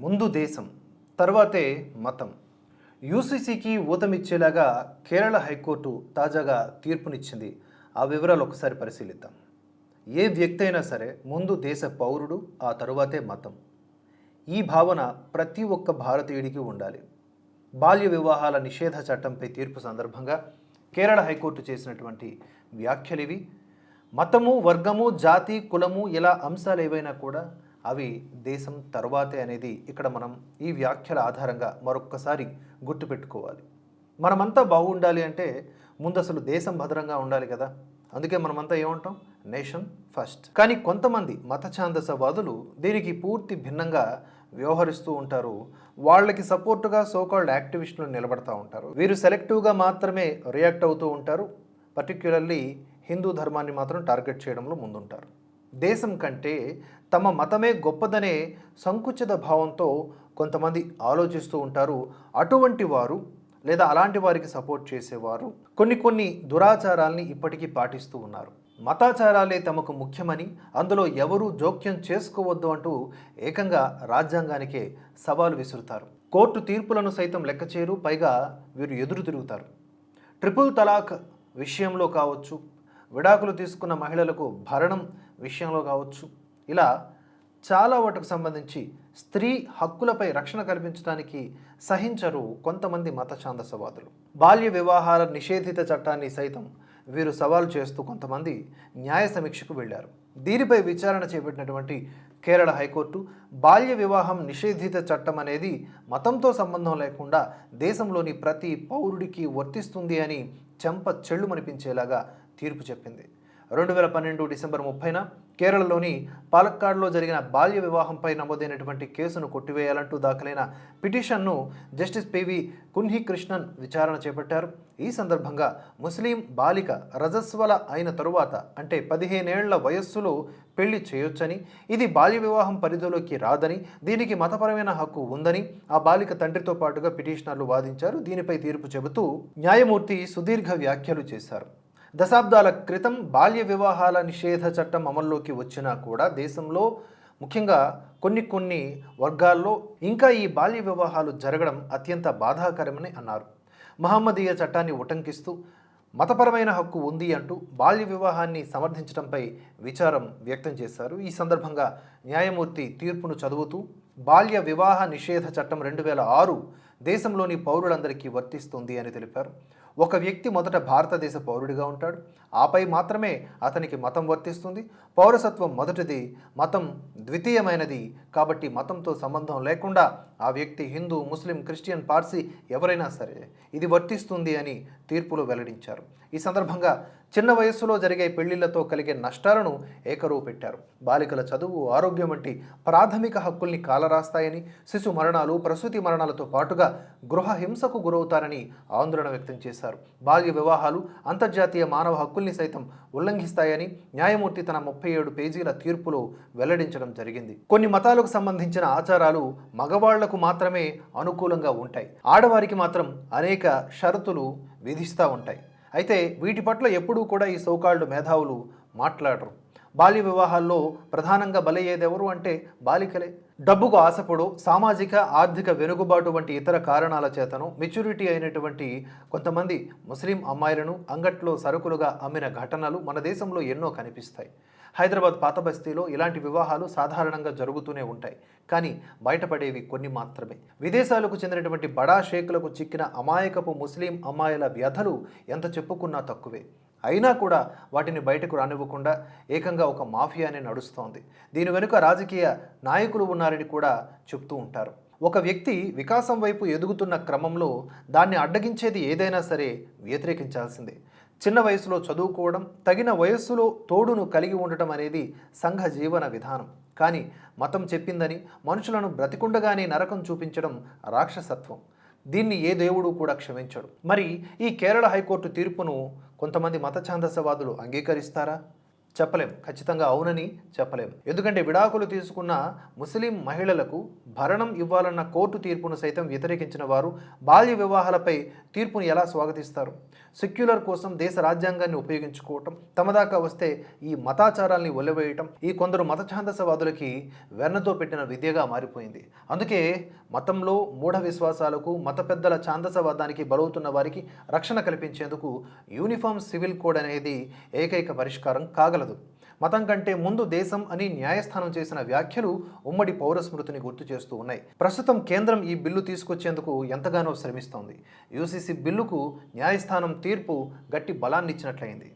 ముందు దేశం తర్వాతే మతం. యూసీసీకి ఊతమిచ్చేలాగా కేరళ హైకోర్టు తాజాగా తీర్పునిచ్చింది. ఆ వివరాలు ఒకసారి పరిశీలిద్దాం. ఏ వ్యక్తి అయినా సరే ముందు దేశ పౌరుడు ఆ తరువాతే మతం. ఈ భావన ప్రతి ఒక్క భారతీయుడికి ఉండాలి. బాల్య వివాహాల నిషేధ చట్టంపై తీర్పు సందర్భంగా కేరళ హైకోర్టు చేసినటువంటి వ్యాఖ్యలివి. మతము వర్గము జాతి కులము ఇలా అంశాలు ఏవైనా కూడా అవి దేశం తర్వాతే అనేది ఇక్కడ మనం ఈ వ్యాఖ్యల ఆధారంగా మరొక్కసారి గుర్తుపెట్టుకోవాలి. మనమంతా బాగుండాలి అంటే ముందు అసలు దేశం భద్రంగా ఉండాలి కదా. అందుకే మనమంతా ఏమంటాం? Nation first. కానీ కొంతమంది మత ఛాందసవాదులు దీనికి పూర్తి భిన్నంగా వ్యవహరిస్తూ ఉంటారు. వాళ్ళకి సపోర్టుగా సోకాల్డ్ యాక్టివిస్టులు నిలబడతా ఉంటారు. వీరు సెలెక్టివ్గా మాత్రమే రియాక్ట్ అవుతూ ఉంటారు. పర్టిక్యులర్లీ హిందూ ధర్మాన్ని మాత్రం టార్గెట్ చేయడంలో ముందుంటారు. దేశం కంటే తమ మతమే గొప్పదనే సంకుచిత భావంతో కొంతమంది ఆలోచిస్తూ ఉంటారు. అటువంటి వారు లేదా అలాంటి వారికి సపోర్ట్ చేసేవారు కొన్ని కొన్ని దురాచారాల్ని ఇప్పటికీ పాటిస్తూ ఉన్నారు. మతాచారాలే తమకు ముఖ్యమని అందులో ఎవరూ జోక్యం చేసుకోవద్దు అంటూ ఏకంగా రాజ్యాంగానికే సవాలు విసురుతారు. కోర్టు తీర్పులను సైతం లెక్కచేరు పైగా వీరు ఎదురు తిరుగుతారు. ట్రిపుల్ తలాక్ విషయంలో కావచ్చు విడాకులు తీసుకున్న మహిళలకు భరణం విషయంలో కావచ్చు. ఇలా చాలా వాటికి సంబంధించి స్త్రీ హక్కులపై రక్షణ కల్పించడానికి సహించరు కొంతమంది మత ఛాందసవాదులు. బాల్య వివాహాల నిషేధిత చట్టాన్ని సైతం వీరు సవాలు చేస్తూ కొంతమంది న్యాయ సమీక్షకు వెళ్ళారు. దీనిపై విచారణ చేపట్టినటువంటి కేరళ హైకోర్టు బాల్య వివాహం నిషేధిత చట్టం అనేది మతంతో సంబంధం లేకుండా దేశంలోని ప్రతి పౌరుడికి వర్తిస్తుంది అని చెంప చెళ్ళుమనిపించేలాగా తీర్పు చెప్పింది. రెండు వేల పన్నెండు డిసెంబర్ ముప్పైన కేరళలోని పాలక్కాడ్లో జరిగిన బాల్య వివాహంపై నమోదైనటువంటి కేసును కొట్టివేయాలంటూ దాఖలైన పిటిషన్ను జస్టిస్ పివి కున్హి కృష్ణన్ విచారణ చేపట్టారు. ఈ సందర్భంగా ముస్లిం బాలిక రజస్వల అయిన తరువాత అంటే పదిహేనేళ్ళ వయస్సులో పెళ్ళి చేయొచ్చని ఇది బాల్య వివాహం పరిధిలోకి రాదని దీనికి మతపరమైన హక్కు ఉందని ఆ బాలిక తండ్రితో పాటుగా పిటిషనర్లు వాదించారు. దీనిపై తీర్పు చెబుతూ న్యాయమూర్తి సుదీర్ఘ వ్యాఖ్యలు చేశారు. దశాబ్దాల క్రితం బాల్య వివాహాల నిషేధ చట్టం అమల్లోకి వచ్చినా కూడా దేశంలో ముఖ్యంగా కొన్ని కొన్ని వర్గాల్లో ఇంకా ఈ బాల్య వివాహాలు జరగడం అత్యంత బాధాకరమని అన్నారు. మహమ్మదీయ చట్టాన్ని ఉటంకిస్తూ మతపరమైన హక్కు ఉంది అంటూ బాల్య వివాహాన్ని సమర్థించడంపై విచారం వ్యక్తం చేశారు. ఈ సందర్భంగా న్యాయమూర్తి తీర్పును చదువుతూ బాల్య వివాహ నిషేధ చట్టం రెండు వేల ఆరు దేశంలోని పౌరులందరికీ వర్తిస్తుంది అని తెలిపారు. ఒక వ్యక్తి మొదట భారతదేశ పౌరుడిగా ఉంటాడు. ఆపై మాత్రమే అతనికి మతం వర్తిస్తుంది. పౌరసత్వం మొదటిది మతం ద్వితీయమైనది. కాబట్టి మతంతో సంబంధం లేకుండా ఆ వ్యక్తి హిందూ ముస్లిం క్రిస్టియన్ పార్సీ ఎవరైనా సరే ఇది వర్తిస్తుంది అని తీర్పులో వెల్లడించారు. ఈ సందర్భంగా చిన్న వయస్సులో జరిగే పెళ్ళిళ్ళతో కలిగే నష్టాలను ఏకరువు పెట్టారు. బాలికల చదువు ఆరోగ్యం వంటి ప్రాథమిక హక్కుల్ని కాలరాస్తాయని శిశు మరణాలు ప్రసూతి మరణాలతో పాటుగా గృహ హింసకు గురవుతారని ఆందోళన వ్యక్తం చేశారు. బాల్య వివాహాలు అంతర్జాతీయ మానవ హక్కుల్ని సైతం ఉల్లంఘిస్తాయని న్యాయమూర్తి తన ముప్పై ఏడు పేజీల తీర్పులో వెల్లడించడం జరిగింది. కొన్ని మతాలకు సంబంధించిన ఆచారాలు మగవాళ్ళకు మాత్రమే అనుకూలంగా ఉంటాయి. ఆడవారికి మాత్రం అనేక షరతులు విధిస్తూ ఉంటాయి. అయితే వీటి పట్ల ఎప్పుడూ కూడా ఈ సౌకాళ్ళు మేధావులు మాట్లాడరు. బాల్య వివాహాల్లో ప్రధానంగా బలయ్యేదెవరు అంటే బాలికలే. డబ్బుకు ఆశపడు సామాజిక ఆర్థిక వెనుకబాటు వంటి ఇతర కారణాల చేతను మెచ్యూరిటీ అయినటువంటి కొంతమంది ముస్లిం అమ్మాయిలను అంగట్లో సరుకులుగా అమ్మిన ఘటనలు మన దేశంలో ఎన్నో కనిపిస్తాయి. హైదరాబాద్ పాత బస్తీలో ఇలాంటి వివాహాలు సాధారణంగా జరుగుతూనే ఉంటాయి. కానీ బయటపడేవి కొన్ని మాత్రమే. విదేశాలకు చెందినటువంటి బడా షేక్లకు చిక్కిన అమాయకపు ముస్లిం అమ్మాయిల వ్యధలు ఎంత చెప్పుకున్నా తక్కువే. అయినా కూడా వాటిని బయటకు రానివ్వకుండా ఏకంగా ఒక మాఫియానే నడుస్తోంది. దీని వెనుక రాజకీయ నాయకులు ఉన్నారని కూడా చెప్తూ ఉంటారు. ఒక వ్యక్తి వికాసం వైపు ఎదుగుతున్న క్రమంలో దాన్ని అడ్డగించేది ఏదైనా సరే వ్యతిరేకించాల్సిందే. చిన్న వయసులో చదువుకోవడం తగిన వయస్సులో తోడును కలిగి ఉండటం అనేది సంఘ జీవన విధానం. కానీ మతం చెప్పిందని మనుషులను బ్రతికుండగానే నరకం చూపించడం రాక్షసత్వం. దీన్ని ఏ దేవుడు కూడా క్షమించడు. మరి ఈ కేరళ హైకోర్టు తీర్పును కొంతమంది మత ఛాందసవాదులు అంగీకరిస్తారా? చెప్పలేం ఖచ్చితంగా అవునని చెప్పలేం ఎందుకంటే విడాకులు తీసుకున్న ముస్లిం మహిళలకు భరణం ఇవ్వాలన్న కోర్టు తీర్పును సైతం వ్యతిరేకించిన వారు బాల్య వివాహాలపై తీర్పును ఎలా స్వాగతిస్తారు? సెక్యులర్ కోసం దేశ రాజ్యాంగాన్ని ఉపయోగించుకోవటం తమ దాకా వస్తే ఈ మతాచారాల్ని ఒలివేయటం ఈ కొందరు మతఛాందసవాదులకి వెన్నతో పెట్టిన విద్యగా మారిపోయింది. అందుకే మతంలో మూఢ విశ్వాసాలకు మత పెద్దల ఛాందసవాదానికి బలవుతున్న వారికి రక్షణ కల్పించేందుకు యూనిఫామ్ సివిల్ కోడ్ అనేది ఏకైక పరిష్కారం కాగలదు. మతం కంటే ముందు దేశం అని న్యాయస్థానం చేసిన వ్యాఖ్యలు ఉమ్మడి పౌర స్మృతిని గుర్తు చేస్తూ ఉన్నాయి. ప్రస్తుతం కేంద్రం ఈ బిల్లు తీసుకొచ్చేందుకు ఎంతగానో శ్రమిస్తోంది. యూసీసీ బిల్లుకు న్యాయస్థానం తీర్పు గట్టి బలాన్నిచ్చినట్లయింది.